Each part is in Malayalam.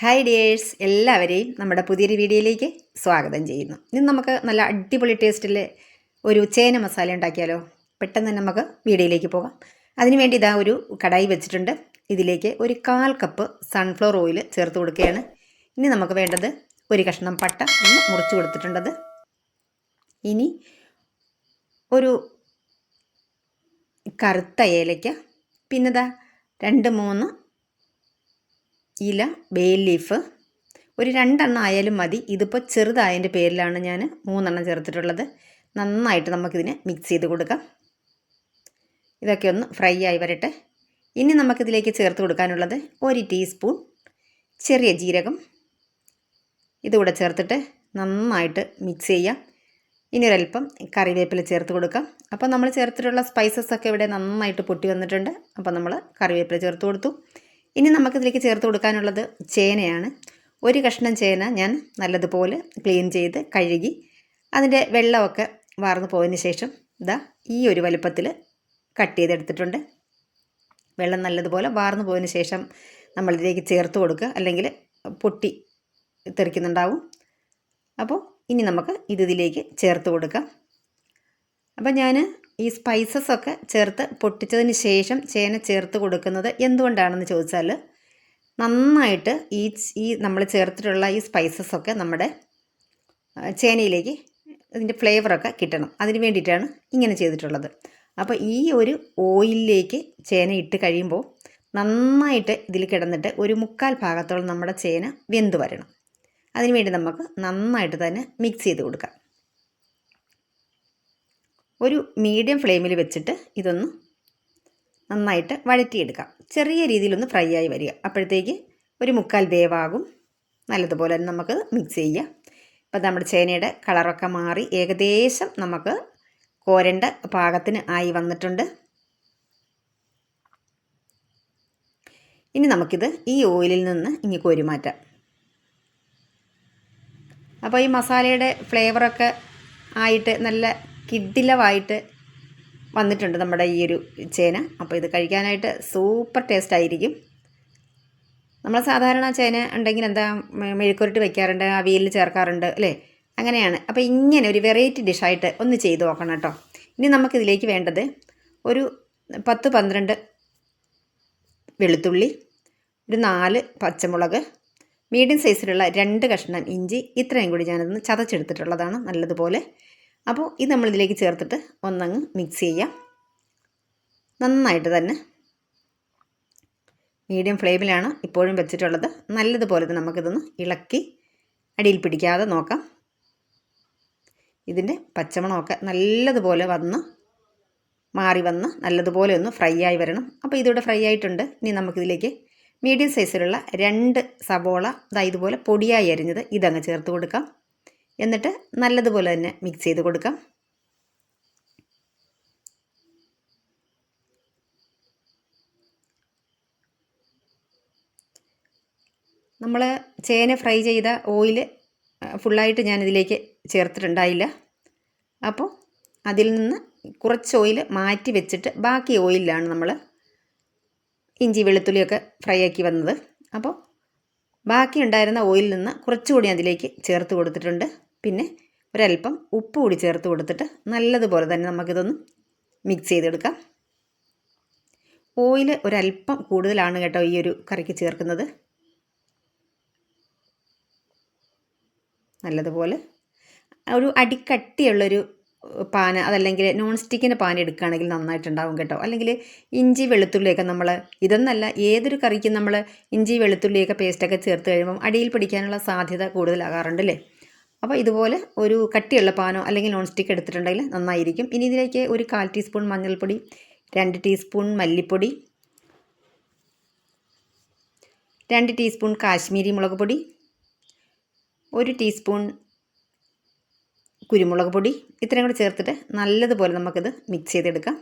ഹായ് ഡിയേഴ്സ് എല്ലാവരെയും നമ്മുടെ പുതിയൊരു വീഡിയോയിലേക്ക് സ്വാഗതം ചെയ്യുന്നു. ഇന്ന് നമുക്ക് നല്ല അടിപൊളി ടേസ്റ്റിൽ ഒരു ചേന മസാല ഉണ്ടാക്കിയാലോ? പെട്ടെന്ന് തന്നെ നമുക്ക് വീഡിയോയിലേക്ക് പോകാം. അതിനുവേണ്ടി ഇതാ ഒരു കടായി വെച്ചിട്ടുണ്ട്. ഇതിലേക്ക് ഒരു കാൽ കപ്പ് സൺഫ്ലവർ ഓയിൽ ചേർത്ത് കൊടുക്കുകയാണ്. ഇനി നമുക്ക് വേണ്ടത് ഒരു കഷ്ണം പട്ട ഒന്ന് മുറിച്ച് കൊടുത്തിട്ടുണ്ടത്. ഇനി ഒരു കറുത്ത ഏലയ്ക്ക പിന്നെതാ രണ്ട് മൂന്ന് ഇല ബേ ലീഫ്. ഒരു രണ്ടെണ്ണം ആയാലും മതി. ഇതിപ്പോൾ ചെറുതായതിന്റെ പേരിലാണ് ഞാൻ മൂന്നെണ്ണം ചേർത്തിട്ടുള്ളത്. നന്നായിട്ട് നമുക്കിതിനെ മിക്സ് ചെയ്ത് കൊടുക്കാം. ഇതൊക്കെ ഒന്ന് ഫ്രൈ ആയി വരട്ടെ. ഇനി നമുക്കിതിലേക്ക് ചേർത്ത് കൊടുക്കാനുള്ളത് ഒരു ടീസ്പൂൺ ചെറിയ ജീരകം. ഇതുകൂടെ ചേർത്തിട്ട് നന്നായിട്ട് മിക്സ് ചെയ്യാം. ഇനി ഒരല്പം കറിവേപ്പില ചേർത്ത് കൊടുക്കാം. അപ്പോൾ നമ്മൾ ചേർത്തിട്ടുള്ള സ്പൈസസ് ഒക്കെ ഇവിടെ നന്നായിട്ട് പൊട്ടി വന്നിട്ടുണ്ട്. അപ്പോൾ നമ്മൾ കറിവേപ്പില ചേർത്ത് കൊടുത്തു. ഇനി നമുക്കിതിലേക്ക് ചേർത്ത് കൊടുക്കാനുള്ളത് ചേനയാണ്. ഒരു കഷ്ണം ചേന ഞാൻ നല്ലതുപോലെ ക്ലീൻ ചെയ്ത് കഴുകി അതിന്റെ വെള്ളമൊക്കെ വാർന്നു പോയതിന് ശേഷം ഇതാ ഈ ഒരു വലുപ്പത്തിൽ കട്ട് ചെയ്തെടുത്തിട്ടുണ്ട്. വെള്ളം നല്ലതുപോലെ വാർന്നു പോയതിന് ശേഷം നമ്മളിതിലേക്ക് ചേർത്ത് കൊടുക്കുക. അല്ലെങ്കിൽ പൊട്ടി തെറിക്കുന്നുണ്ടാവും. അപ്പോൾ ഇനി നമുക്ക് ഇത് ഇതിലേക്ക് ചേർത്ത് കൊടുക്കാം. അപ്പോൾ ഞാൻ ഈ സ്പൈസസ് ഒക്കെ ചേർത്ത് പൊട്ടിച്ചതിന് ശേഷം ചേന ചേർത്ത് കൊടുക്കുന്നത് എന്തുകൊണ്ടാണെന്ന് ചോദിച്ചാൽ നന്നായിട്ട് ഈ ഈ നമ്മൾ ചേർത്തിട്ടുള്ള ഈ സ്പൈസസ് ഒക്കെ നമ്മുടെ ചേനയിലേക്ക് ഇതിന്റെ ഫ്ലേവറൊക്കെ കിട്ടണം. അതിന് വേണ്ടിയിട്ടാണ് ഇങ്ങനെ ചെയ്തിട്ടുള്ളത്. അപ്പോൾ ഈ ഒരു ഓയിലിലേക്ക് ചേന ഇട്ട് കഴിയുമ്പോൾ നന്നായിട്ട് ഇതിൽ കിടന്നിട്ട് ഒരു മുക്കാൽ ഭാഗത്തോളം നമ്മുടെ ചേന വെന്ത് വരണം. അതിനുവേണ്ടി നമുക്ക് നന്നായിട്ട് തന്നെ മിക്സ് ചെയ്ത് കൊടുക്കാം. ഒരു മീഡിയം ഫ്ലെയിമിൽ വെച്ചിട്ട് ഇതൊന്ന് നന്നായിട്ട് വഴറ്റിയെടുക്കാം. ചെറിയ രീതിയിലൊന്ന് ഫ്രൈ ആയി വരിക. അപ്പോഴത്തേക്ക് ഒരു മുക്കാൽ വേവാകും. നല്ലതുപോലെ തന്നെ നമുക്ക് മിക്സ് ചെയ്യാം. ഇപ്പം നമ്മുടെ ചേനയുടെ കളറൊക്കെ മാറി ഏകദേശം നമുക്ക് കോരണ്ട പാകത്തിന് ആയി വന്നിട്ടുണ്ട്. ഇനി നമുക്കിത് ഈ ഓയിലിൽ നിന്ന് ഇനി കോരി മാറ്റാം അപ്പോൾ ഈ മസാലയുടെ ഫ്ലേവറൊക്കെ ആയിട്ട് നല്ല കിഡിലവായിട്ട് വന്നിട്ടുണ്ട് നമ്മുടെ ഈ ഒരു ചേന. അപ്പോൾ ഇത് കഴിക്കാനായിട്ട് സൂപ്പർ ടേസ്റ്റ് ആയിരിക്കും. നമ്മൾ സാധാരണ ചേന ഉണ്ടെങ്കിൽ എന്താ മെഴുക്കുരുട്ട് വെക്കാറുണ്ട് അവിയലിൽ ചേർക്കാറുണ്ട് അല്ലേ? അങ്ങനെയാണ്. അപ്പോൾ ഇങ്ങനെ ഒരു വെറൈറ്റി ഡിഷായിട്ട് ഒന്ന് ചെയ്ത് നോക്കണം കേട്ടോ. ഇനി നമുക്കിതിലേക്ക് വേണ്ടത് ഒരു പത്ത് പന്ത്രണ്ട് വെളുത്തുള്ളി ഒരു നാല് പച്ചമുളക് മീഡിയം സൈസിലുള്ള രണ്ട് കഷ്ണം ഇഞ്ചി. ഇത്രയും കൂടി ഞാനതൊന്ന് ചതച്ചെടുത്തിട്ടുള്ളതാണ് നല്ലതുപോലെ. അപ്പോൾ ഇത് നമ്മളിതിലേക്ക് ചേർത്തിട്ട് ഒന്നങ്ങ് മിക്സ് ചെയ്യാം. നന്നായിട്ട് തന്നെ മീഡിയം ഫ്ലെയിമിലാണ് ഇപ്പോഴും വെച്ചിട്ടുള്ളത്. നല്ലതുപോലെ തന്നെ നമുക്കിതൊന്ന് ഇളക്കി അടിയിൽ പിടിക്കാതെ നോക്കാം. ഇതിന്റെ പച്ചമണമൊക്കെ നല്ലതുപോലെ വന്ന് മാറി വന്ന് നല്ലതുപോലെ ഒന്ന് ഫ്രൈ ആയി വരണം. അപ്പോൾ ഇതിവിടെ ഫ്രൈ ആയിട്ടുണ്ട്. ഇനി നമുക്കിതിലേക്ക് മീഡിയം സൈസിലുള്ള രണ്ട് സവോള ഇതാ ഇതുപോലെ പൊടിയായി അരിഞ്ഞത് ഇതങ്ങ് ചേർത്ത് കൊടുക്കാം. എന്നിട്ട് നല്ലതുപോലെ തന്നെ മിക്സ് ചെയ്ത് കൊടുക്കാം. നമ്മൾ ചേന ഫ്രൈ ചെയ്ത ഓയിൽ ഫുള്ളായിട്ട് ഞാനിതിലേക്ക് ചേർത്തിട്ടുണ്ടായില്ല. അപ്പോൾ അതിൽ നിന്ന് കുറച്ച് ഓയിൽ മാറ്റി വെച്ചിട്ട് ബാക്കി ഓയിലാണ് നമ്മൾ ഇഞ്ചി വെളുത്തുള്ളിയൊക്കെ ഫ്രൈ ആക്കി വന്നത്. അപ്പോൾ ബാക്കി ഉണ്ടായിരുന്ന ഓയിലിൽ നിന്ന് കുറച്ചുകൂടി അതിലേക്ക് ചേർത്ത് കൊടുത്തിട്ടുണ്ട്. പിന്നെ ഒരല്പം ഉപ്പ് കൂടി ചേർത്ത് കൊടുത്തിട്ട് നല്ലതുപോലെ തന്നെ നമുക്കിതൊന്ന് മിക്സ് ചെയ്തെടുക്കാം. ഓയിൽ ഒരല്പം കൂടുതലാണ് കേട്ടോ ഈ ഒരു കറിക്ക് ചേർക്കുന്നത്. നല്ലതുപോലെ ഒരു അടിക്കട്ടിയുള്ളൊരു പാന അതല്ലെങ്കിൽ നോൺ സ്റ്റിക്കിന്റെ പാൻ എടുക്കുകയാണെങ്കിൽ നന്നായിട്ടുണ്ടാവും കേട്ടോ. അല്ലെങ്കിൽ ഇഞ്ചി വെളുത്തുള്ളിയൊക്കെ നമ്മൾ ഇതെന്നല്ല ഏതൊരു കറിക്കും നമ്മൾ ഇഞ്ചി വെളുത്തുള്ളിയൊക്കെ പേസ്റ്റൊക്കെ ചേർത്ത് കഴിയുമ്പം അടിയിൽ പിടിക്കാനുള്ള സാധ്യത കൂടുതലാകാറുണ്ട് അല്ലേ അപ്പോൾ ഇതുപോലെ ഒരു കട്ടിയുള്ള പാനോ അല്ലെങ്കിൽ നോൺ സ്റ്റിക്ക് എടുത്തിട്ടുണ്ടെങ്കിൽ നന്നായിരിക്കും. ഇനി ഇതിലേക്ക് ഒരു കാൽ ടീസ്പൂൺ മഞ്ഞൾപ്പൊടി രണ്ട് ടീസ്പൂൺ മല്ലിപ്പൊടി രണ്ട് ടീസ്പൂൺ കാശ്മീരി മുളക് പൊടി ഒരു ടീസ്പൂൺ കുരുമുളക് പൊടി ഇത്രയും കൂടി ചേർത്തിട്ട് നല്ലതുപോലെ നമുക്കിത് മിക്സ് ചെയ്തെടുക്കാം.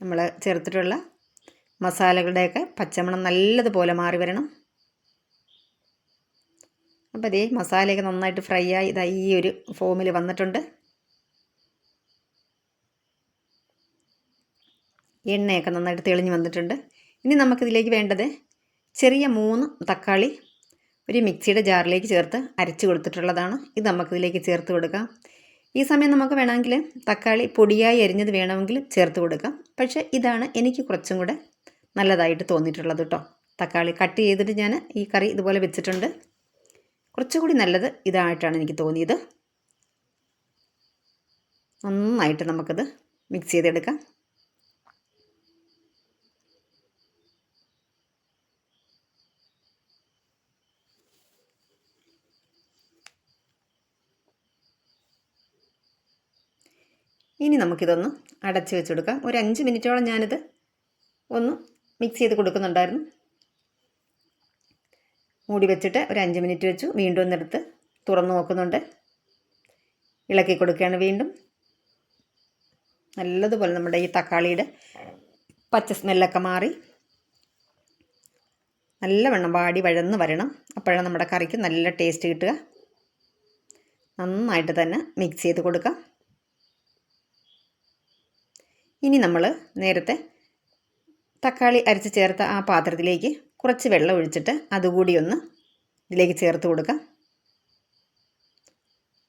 നമ്മൾ ചേർത്തിട്ടുള്ള മസാലകളുടെയൊക്കെ പച്ചമണം നല്ലതുപോലെ മാറി വരണം. അപ്പോൾ ഇതേ മസാലയൊക്കെ നന്നായിട്ട് ഫ്രൈ ആയി ഇതാ ഈ ഒരു ഫോമിൽ വന്നിട്ടുണ്ട്. എണ്ണയൊക്കെ നന്നായിട്ട് തെളിഞ്ഞ് വന്നിട്ടുണ്ട്. ഇനി നമുക്കിതിലേക്ക് വേണ്ടത് ചെറിയ മൂന്ന് തക്കാളി ഒരു മിക്സിയുടെ ജാറിലേക്ക് ചേർത്ത് അരച്ച് കൊടുത്തിട്ടുള്ളതാണ്. ഇത് നമുക്കിതിലേക്ക് ചേർത്ത് കൊടുക്കാം. ഈ സമയം നമുക്ക് വേണമെങ്കിൽ തക്കാളി പൊടിയായി അരിഞ്ഞത് വേണമെങ്കിൽ ചേർത്ത് കൊടുക്കാം. പക്ഷേ ഇതാണ് എനിക്ക് കുറച്ചും കൂടെ നല്ലതായിട്ട് തോന്നിയിട്ടുള്ളത് കേട്ടോ തക്കാളി കട്ട് ചെയ്തിട്ട് ഞാൻ ഈ കറി ഇതുപോലെ വെച്ചിട്ടുണ്ട്. കുറച്ചുകൂടി നല്ലത് ഇതായിട്ടാണ് എനിക്ക് തോന്നിയത്. നന്നായിട്ട് നമുക്കത് മിക്സ് ചെയ്തെടുക്കാം. ഇനി നമുക്കിതൊന്ന് അടച്ച് വെച്ചെടുക്കാം. ഒരു അഞ്ച് മിനിറ്റോളം ഞാനിത് ഒന്ന് മിക്സ് ചെയ്ത് കൊടുക്കുന്നുണ്ടായിരുന്നു. മൂടി വെച്ചിട്ട് ഒരു അഞ്ച് മിനിറ്റ് വെച്ചു. വീണ്ടും ഒന്നെടുത്ത് തുറന്നു നോക്കുന്നുണ്ട്. ഇളക്കി കൊടുക്കുകയാണ് വീണ്ടും. നല്ലതുപോലെ നമ്മുടെ ഈ തക്കാളിയുടെ പച്ച സ്മെല്ലൊക്കെ മാറി. നല്ലവണ്ണം വാടി വഴന്ന് വരണം. അപ്പോഴാണ് നമ്മുടെ കറിക്ക് നല്ല ടേസ്റ്റ് കിട്ടുക. നന്നായിട്ട് തന്നെ മിക്സ് ചെയ്ത് കൊടുക്കാം. ഇനി നമ്മൾ നേരത്തെ തക്കാളി അരച്ച് ചേർത്ത ആ പാത്രത്തിലേക്ക് കുറച്ച് വെള്ളം ഒഴിച്ചിട്ട് അതുകൂടി ഒന്ന് ഇതിലേക്ക് ചേർത്ത് കൊടുക്കാം.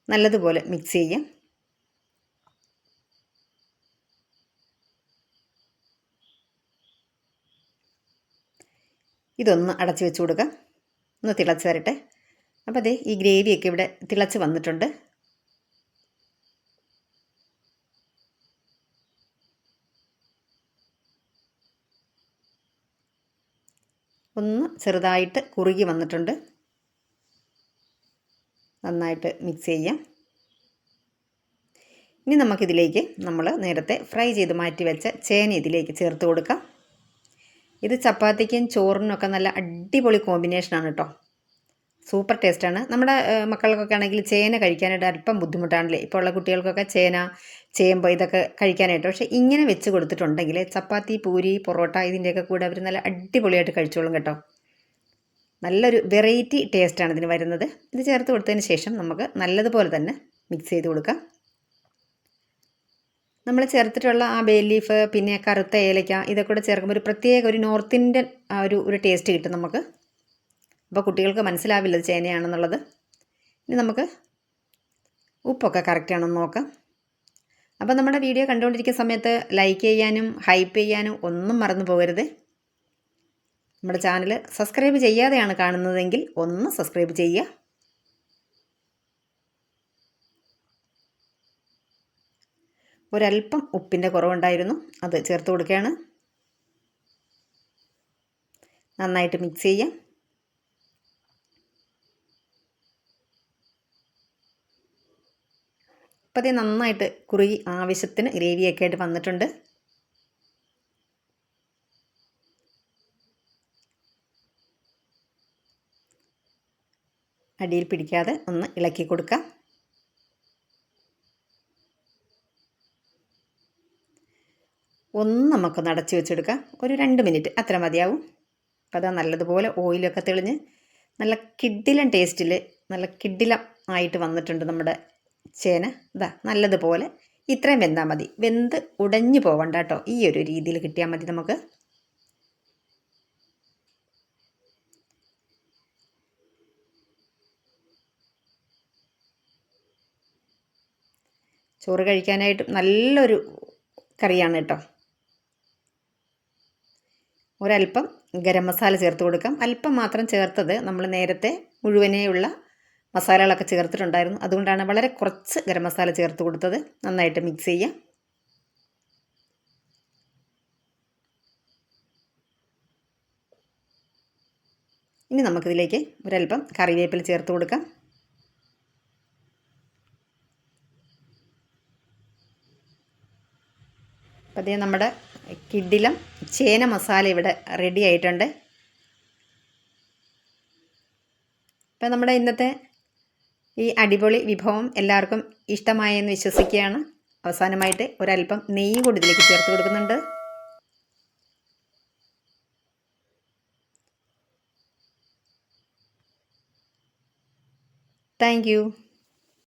നല്ലതുപോലെ മിക്സ് ചെയ്യാം. ഇതൊന്ന് അടച്ചു വെച്ച് കൊടുക്കാം. ഒന്ന് തിളച്ച് വരട്ടെ. അപ്പോൾ അതെ ഈ ഗ്രേവിയൊക്കെ ഇവിടെ തിളച്ച് വന്നിട്ടുണ്ട്. ഒന്ന് ചെറുതായിട്ട് കുറുകി വന്നിട്ടുണ്ട്. നന്നായിട്ട് മിക്സ് ചെയ്യാം. ഇനി നമുക്കിതിലേക്ക് നമ്മൾ നേരത്തെ ഫ്രൈ ചെയ്ത് മാറ്റി വെച്ച ചേന ഇതിലേക്ക് ചേർത്ത് കൊടുക്കാം. ഇത് ചപ്പാത്തിക്കും ചോറിനൊക്കെ നല്ല അടിപൊളി കോമ്പിനേഷനാണ് കേട്ടോ സൂപ്പർ ടേസ്റ്റാണ്. നമ്മുടെ മക്കൾക്കൊക്കെ ആണെങ്കിൽ ചേന കഴിക്കാനായിട്ട് അല്പം ബുദ്ധിമുട്ടാണല്ലേ? ഇപ്പോൾ ഉള്ള കുട്ടികൾക്കൊക്കെ ചേന ചേമ്പ് ഇതൊക്കെ കഴിക്കാനായിട്ട്. പക്ഷേ ഇങ്ങനെ വെച്ച് കൊടുത്തിട്ടുണ്ടെങ്കിൽ ചപ്പാത്തി പൂരി പൊറോട്ട ഇതിന്റെയൊക്കെ കൂടെ അവർ നല്ല അടിപൊളിയായിട്ട് കഴിച്ചോളും കേട്ടോ. നല്ലൊരു വെറൈറ്റി ടേസ്റ്റാണ് ഇതിന് വരുന്നത്. ഇത് ചേർത്ത് കൊടുത്തതിന് ശേഷം നമുക്ക് നല്ലതുപോലെ തന്നെ മിക്സ് ചെയ്ത് കൊടുക്കാം. നമ്മൾ ചേർത്തിട്ടുള്ള ആ ബേ ലീഫ് പിന്നെ കറുത്ത ഏലക്ക ഇതൊക്കെ കൂടെ ചേർക്കുമ്പോൾ ഒരു പ്രത്യേക ഒരു നോർത്ത് ഇന്ത്യൻ ഒരു ഒരു ടേസ്റ്റ് കിട്ടും നമുക്ക്. അപ്പോൾ കുട്ടികൾക്ക് മനസ്സിലാവില്ല അത് ചേനയാണെന്നുള്ളത്. ഇനി നമുക്ക് ഉപ്പൊക്കെ കറക്റ്റ് ആണെന്ന് നോക്കാം. അപ്പോൾ നമ്മുടെ വീഡിയോ കണ്ടുകൊണ്ടിരിക്കുന്ന സമയത്ത് ലൈക്ക് ചെയ്യാനും ഹൈപ്പ് ചെയ്യാനും ഒന്നും മറന്നു പോകരുത്. നമ്മുടെ ചാനൽ സബ്സ്ക്രൈബ് ചെയ്യാതെയാണ് കാണുന്നതെങ്കിൽ ഒന്ന് സബ്സ്ക്രൈബ് ചെയ്യുക. ഒരല്പം ഉപ്പിന്റെ കുറവുണ്ടായിരുന്നു. അത് ചേർത്ത് കൊടുക്കുകയാണ്. നന്നായിട്ട് മിക്സ് ചെയ്യാം. അപ്പോൾ നന്നായിട്ട് കുറുകി ആവശ്യത്തിന് ഗ്രേവിയൊക്കെ ആയിട്ട് വന്നിട്ടുണ്ട്. അടിയിൽ പിടിക്കാതെ ഒന്ന് ഇളക്കി കൊടുക്കാം. ഒന്ന് നമുക്കൊന്ന് അടച്ചു വെച്ചെടുക്കാം. ഒരു രണ്ട് മിനിറ്റ് അത്ര മതിയാവും. അപ്പോൾ അതാ നല്ലതുപോലെ ഓയിലൊക്കെ തെളിഞ്ഞ് നല്ല കിഡിലൻ ടേസ്റ്റിൽ നല്ല കിഡിലം ആയിട്ട് വന്നിട്ടുണ്ട് നമ്മുടെ ചേന ഇതാ നല്ലതുപോലെ ഇത്രയും വെന്താൽ മതി. വെന്ത് ഉടഞ്ഞു പോവണ്ട കേട്ടോ. ഈ ഒരു രീതിയിൽ കിട്ടിയാൽ മതി നമുക്ക്. ചോറ് കഴിക്കാനായിട്ട് നല്ലൊരു കറിയാണ് കേട്ടോ. ഒരല്പം ഗരം മസാല ചേർത്ത് കൊടുക്കാം. അല്പം മാത്രം ചേർത്തത് നമ്മൾ നേരത്തെ മുഴുവനെയുള്ള മസാലകളൊക്കെ ചേർത്തിട്ടുണ്ടായിരുന്നു. അതുകൊണ്ടാണ് വളരെ കുറച്ച് ഗരം മസാല ചേർത്ത് കൊടുത്തത്. നന്നായിട്ട് മിക്സ് ചെയ്യാം. ഇനി നമുക്കിതിലേക്ക് ഒരല്പം കറിവേപ്പില ചേർത്ത് കൊടുക്കാം. അതേ നമ്മുടെ കിഡിലം ചേന മസാല ഇവിടെ റെഡി ആയിട്ടുണ്ട്. അപ്പം നമ്മുടെ ഇന്നത്തെ ഈ അടിപൊളി വിഭവം എല്ലാവർക്കും ഇഷ്ടമായെന്ന് വിശ്വസിക്കുകയാണ്. അവസാനമായിട്ട് ഒരല്പം നെയ്യ് കൂടി ഇതിലേക്ക് ചേർത്ത് കൊടുക്കുന്നുണ്ട്. താങ്ക്